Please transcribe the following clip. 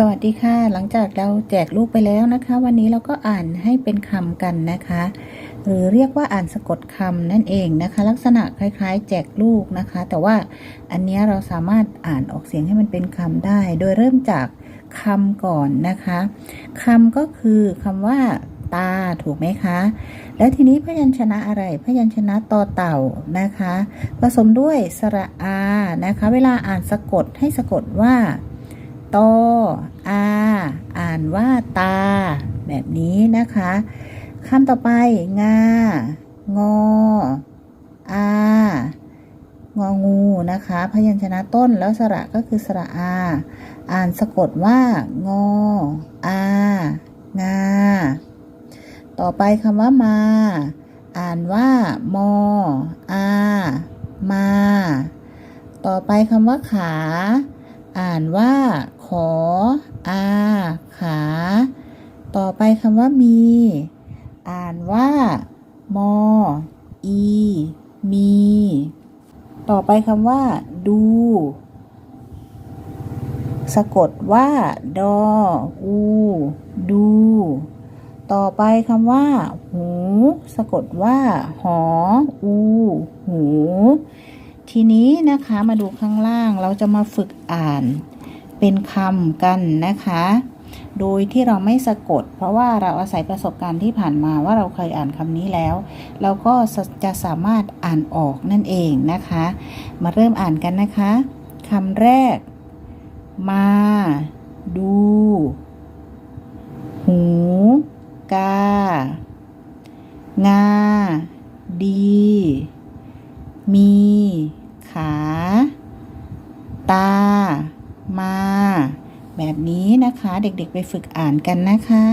สวัสดีค่ะ หลังจากเราแจกลูกไปแล้วนะคะ วันนี้เราก็อ่านให้เป็นคำกันนะคะ หรือเรียกว่าอ่านสะกดคำนั่นเองนะคะ ลักษณะคล้ายๆ แจกลูกนะคะ แต่ว่าอันนี้เราสามารถอ่านออกเสียงให้มันเป็นคำได้ โดยเริ่มจากคำก่อนนะคะคำก็คือคำว่าตาถูกไหมคะ แล้วทีนี้พยัญชนะอะไร พยัญชนะต่อเต่านะคะ ผสมด้วยสระอานะคะ เวลาอ่านสะกดให้สะกดว่าตอ อาอ่านว่าตา แบบนี้นะคะคำต่อไป งา งอ อา งองูนะคะ พยัญชนะต้นแล้วสระก็คือสระอา อ่านสะกดว่า งอ อา งา ต่อไปคำว่ามา อ่านว่า มอ อา มา ต่อไปคำว่าขา อ่านว่า ขอ อา ขา ต่อไปคำว่ามี อ่านว่า มอ อี มี ต่อไปคำว่า ดู สะกดว่า ดอ อู ดู ต่อไปคำว่า หู สะกดว่า หอ อู หู ทีนี้นะคะมาดูข้างล่างเราจะมาฝึกอ่านเป็นคำกันนะคะ โดยที่เราไม่สะกด เพราะว่าเราอาศัยประสบการณ์ที่ผ่านมาว่าเราเคยอ่านคำนี้แล้ว เราก็จะสามารถอ่านออกนั่นเองนะคะ มาเริ่มอ่านกันนะคะคำแรก มา ดู หู กา งา ดี มี ตา มา แบบนี้นะคะ เด็กๆไปฝึกอ่านกันนะคะ